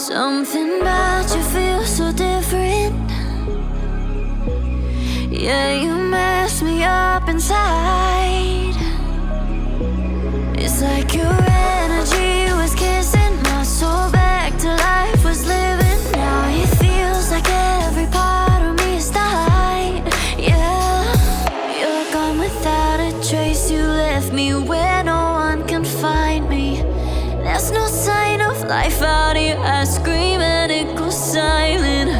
Something about you feels so different. Yeah, you mess me up inside. It's like your energy was kissing my soul back to life, was living. Now it feels like every part of me is dying. Yeah, you're gone without a trace. You left me where no one can find me. There's no sign life out here. I scream and it goes silent.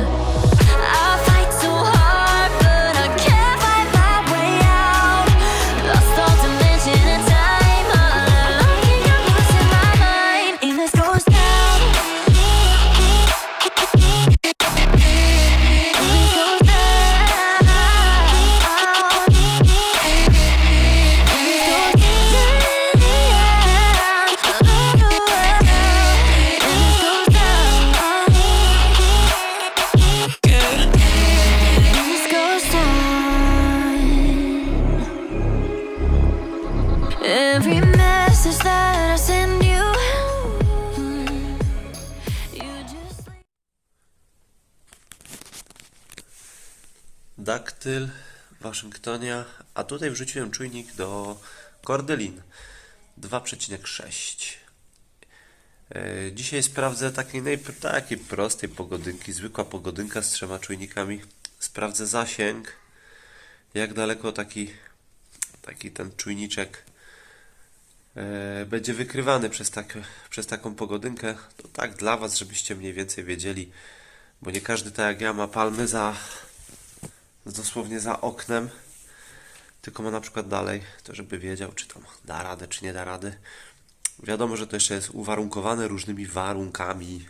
Daktyl Waszyngtonia, a tutaj wrzuciłem czujnik do Cordelin 2,6. E, Dzisiaj sprawdzę takiej, takiej prostej pogodynki, zwykła pogodynka z trzema czujnikami. Sprawdzę zasięg, jak daleko taki, taki ten czujniczek e, będzie wykrywany przez, tak, przez taką pogodynkę. To tak dla Was, żebyście mniej więcej wiedzieli, bo nie każdy tak jak ja ma palmy za dosłownie za oknem, tylko ma na przykład dalej, to żeby wiedział, czy tam da radę, czy nie da rady. Wiadomo, że to jeszcze jest uwarunkowane różnymi warunkami.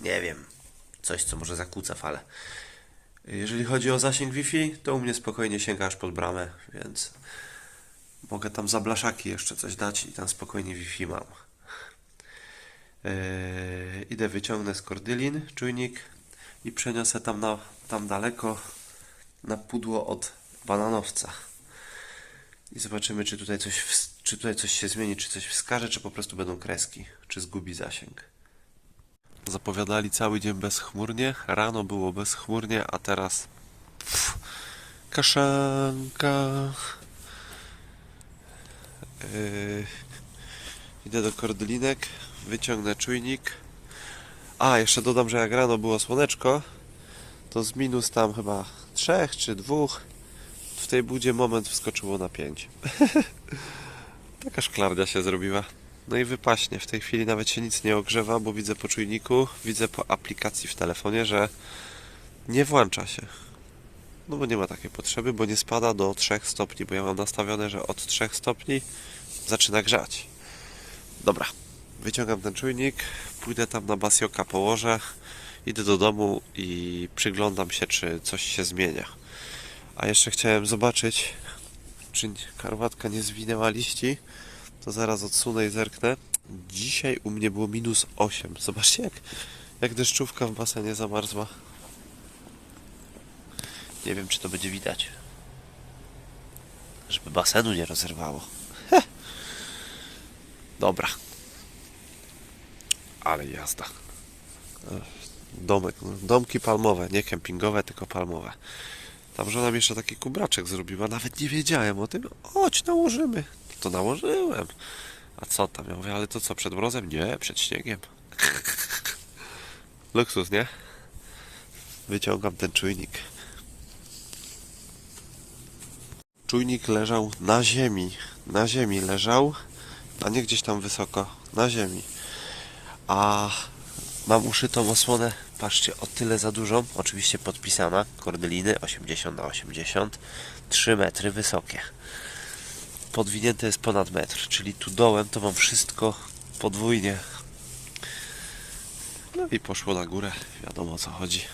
Nie wiem, coś, co może zakłóca falę. Jeżeli chodzi o zasięg Wi-Fi, to u mnie spokojnie sięga aż pod bramę, więc mogę tam za blaszaki jeszcze coś dać i tam spokojnie Wi-Fi mam. Yy, idę wyciągnę z kordylin czujnik i przeniosę tam, na, tam daleko na pudło od bananowca. I zobaczymy, czy tutaj, coś, czy tutaj coś się zmieni, czy coś wskaże, czy po prostu będą kreski, czy zgubi zasięg. Zapowiadali cały dzień bezchmurnie, rano było bezchmurnie, a teraz pff, kaszanka. Yy, idę do kordylinek, wyciągnę czujnik. A, jeszcze dodam, że jak rano było słoneczko, to z minus tam chyba trzech czy dwóch w tej budzie moment wskoczyło na 5. Taka szklarnia się zrobiła. No i wypaśnie. W tej chwili nawet się nic nie ogrzewa, bo widzę po czujniku, widzę po aplikacji w telefonie, że nie włącza się. No bo nie ma takiej potrzeby, bo nie spada do 3 stopni, bo ja mam nastawione, że od 3 stopni zaczyna grzać. Dobra, wyciągam ten czujnik, pójdę tam na basioka położę, idę do domu i przyglądam się, czy coś się zmienia. A jeszcze chciałem zobaczyć, czy karłatka nie zwinęła liści. To zaraz odsunę i zerknę. Dzisiaj u mnie było minus 8. Zobaczcie, jak, jak deszczówka w basenie zamarzła. Nie wiem, czy to będzie widać. Żeby basenu nie rozerwało. Heh. Dobra. Ale jazda. Domek, no, domki palmowe, nie kempingowe, tylko palmowe. Tam żona mi jeszcze taki kubraczek zrobiła, nawet nie wiedziałem o tym. Chodź, nałożymy. To nałożyłem. A co tam? Ja mówię, ale to co, przed mrozem? Nie, przed śniegiem. Luksus, nie? Wyciągam ten czujnik. Czujnik leżał na ziemi. Na ziemi leżał, a nie gdzieś tam wysoko. Na ziemi. A mam uszytą osłonę, patrzcie, o tyle za dużą, oczywiście podpisana, kordyliny 80 na 80, 3 metry wysokie. Podwinięte jest ponad metr, czyli tu dołem to mam wszystko podwójnie. No i poszło na górę, wiadomo o co chodzi.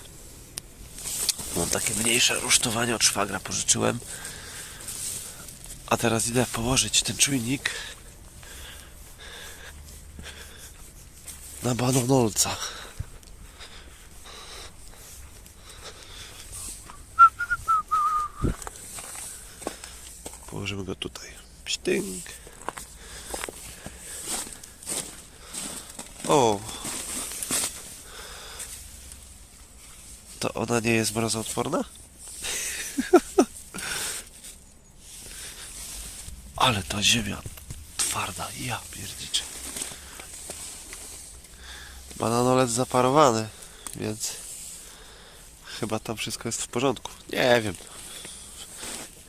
Mam takie mniejsze rusztowanie od szwagra, pożyczyłem. A teraz idę położyć ten czujnik na bananolca. Położymy go tutaj. Psztynk. O! To ona nie jest mrozoodporna? Ale ta ziemia twarda, ja pierdziczę. Bananolec zaparowany, więc chyba tam wszystko jest w porządku. Nie wiem.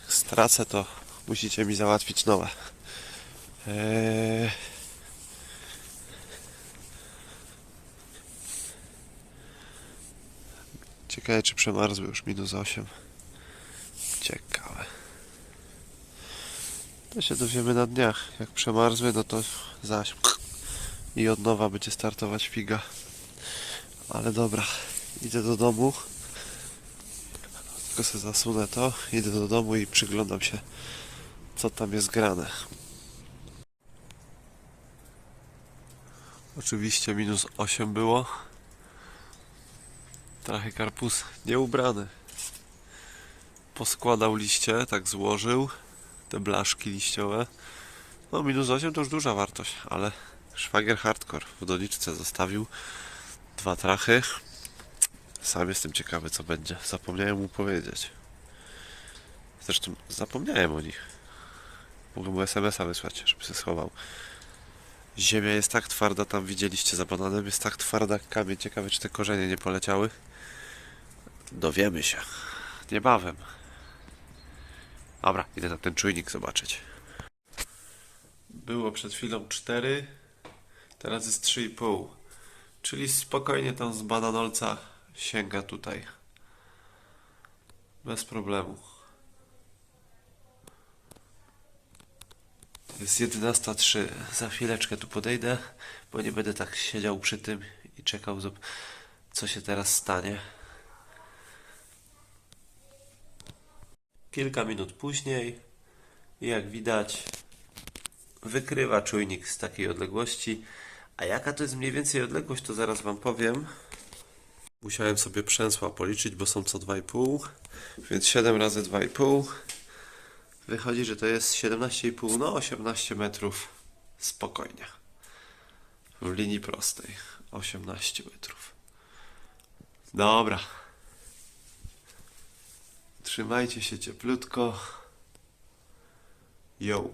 Stracę, to musicie mi załatwić nowe. Eee... Ciekawe, czy przemarzły już minus 8. Ciekawe. To się dowiemy na dniach. Jak przemarzły, no to zaś. I od nowa będzie startować figa. Ale dobra, idę do domu. Tylko sobie zasunę to, idę do domu i przyglądam się, co tam jest grane. Oczywiście minus 8 było. Trochę karpus nieubrany. Poskładał liście, tak złożył. Te blaszki liściowe. No minus 8 to już duża wartość, ale szwagier hardcore w doniczce zostawił dwa trachy. Sam jestem ciekawy co będzie. Zapomniałem mu powiedzieć. Zresztą zapomniałem o nich. Mogę mu SMS-a wysłać, żeby się schował. Ziemia jest tak twarda, tam widzieliście za bananem, jest tak twarda jak kamień. Ciekawe, czy te korzenie nie poleciały. Dowiemy się. Niebawem. Dobra, idę na ten czujnik zobaczyć. Było przed chwilą 4, teraz jest 3,5. Czyli spokojnie tam z bananolca sięga tutaj. Bez problemu. Jest 11.03. Za chwileczkę tu podejdę, bo nie będę tak siedział przy tym i czekał, co się teraz stanie. Kilka minut później, jak widać, wykrywa czujnik z takiej odległości. A jaka to jest mniej więcej odległość, to zaraz Wam powiem. Musiałem sobie przęsła policzyć, bo są co 2,5, więc 7 razy 2,5. Wychodzi, że to jest 17,5, no 18 metrów spokojnie. W linii prostej 18 metrów. Dobra. Trzymajcie się cieplutko. Yo.